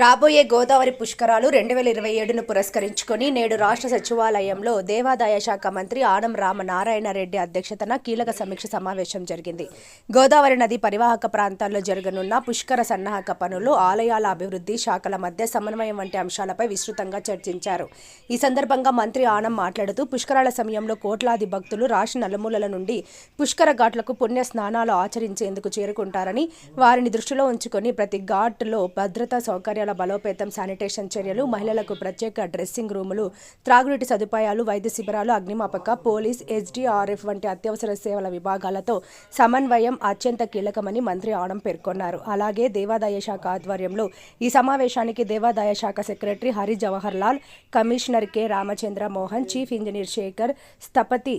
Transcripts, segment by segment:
రాబోయే గోదావరి పుష్కరాలు రెండు వేల ఇరవై ఏడును పురస్కరించుకొని నేడు రాష్ట్ర సచివాలయంలో దేవాదాయ శాఖ మంత్రి ఆనం రామనారాయణరెడ్డి అధ్యక్షతన కీలక సమీక్ష సమావేశం జరిగింది. గోదావరి నది పరివాహక ప్రాంతాల్లో జరగనున్న పుష్కర సన్నాహక పనులు ఆలయాల అభివృద్ధి శాఖల మధ్య సమన్వయం వంటి అంశాలపై విస్తృతంగా చర్చించారు. ఈ సందర్భంగా మంత్రి ఆనం మాట్లాడుతూ పుష్కరాల సమయంలో కోట్లాది భక్తులు రాష్ట్ర నలుమూలల నుండి పుష్కర ఘాట్లకు పుణ్య స్నానాలు ఆచరించేందుకు చేరుకుంటారని వారిని దృష్టిలో ఉంచుకొని ప్రతి ఘాట్లో భద్రతా సౌకర్యాలు బలోపేతం శానిటేషన్ చర్యలు మహిళలకు ప్రత్యేక డ్రెస్సింగ్ రూములు త్రాగునీటి సదుపాయాలు వైద్య శిబిరాలు అగ్నిమాపక పోలీస్ ఎస్డీఆర్ఎఫ్ వంటి అత్యవసర సేవల విభాగాలతో సమన్వయం అత్యంత కీలకమని మంత్రి ఆనం పేర్కొన్నారు. అలాగే దేవాదాయ శాఖ ఆధ్వర్యంలో ఈ సమావేశానికి దేవాదాయ శాఖ secretary Hari Jawahar Lal commissioner K Ramachandra Mohan chief engineer Shekar స్థపతి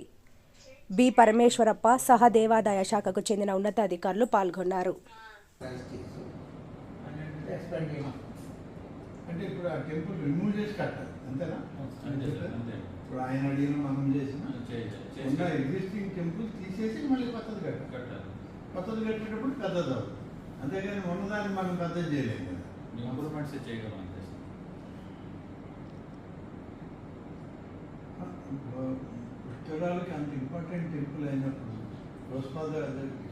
B పరమేశ్వరప్ప సహా దేవాదాయ శాఖకు చెందిన ఉన్నతాధికారులు పాల్గొన్నారు. అంటే ఇప్పుడు ఆ టెంపుల్ రిమూవ్ చేసి కట్టాలి అంతేనా. ఇప్పుడు ఆయన అడిగిన మనం చేసిన. ఉన్న ఎగ్జిస్టింగ్ టెంపుల్ తీసేసి మళ్ళీ కొత్తది కట్టాలి కట్టాలి. కొత్తది కట్టేటప్పుడు పెద్దది అవుతుంది అంతేగాని ఉన్నదాన్ని మనం పెద్దది చేయలేము కదా ఇంప్రూవ్మెంట్స్ చేయగలం. పుష్కరాలకి అంత ఇంపార్టెంట్ టెంపుల్ అయినప్పుడు గోస్పాద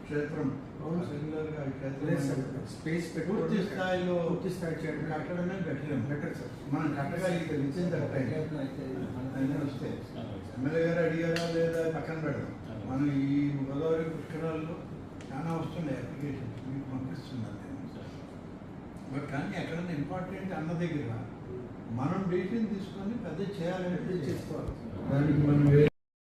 క్షేత్రం. అవును. సార్. రెగ్యులర్గా ఈ లేదు సార్, క్షేత్రం స్పేస్ పూర్తి స్థాయిలో పూర్తి స్థాయి చేయడం కట్టడమే బెటర్ బెటర్ సార్. మనం కట్టగలిగితే టైం ప్రయత్నం సార్. ఎమ్మెల్యే గారు అడిగారా లేదా పక్కన పెడదాం. మనం ఈ గోదావరి పుష్కరాల్లో చాలా వస్తున్నాయి అప్లికేషన్స్ మీకు పంపిస్తున్నాను నేను. బట్ కానీ ఎక్కడైనా ఇంపార్టెంట్ అన్న దగ్గర మనం డెసిషన్ తీసుకొని పెద్ద చేయాలంటే చేసుకోవాలి దానికి మనం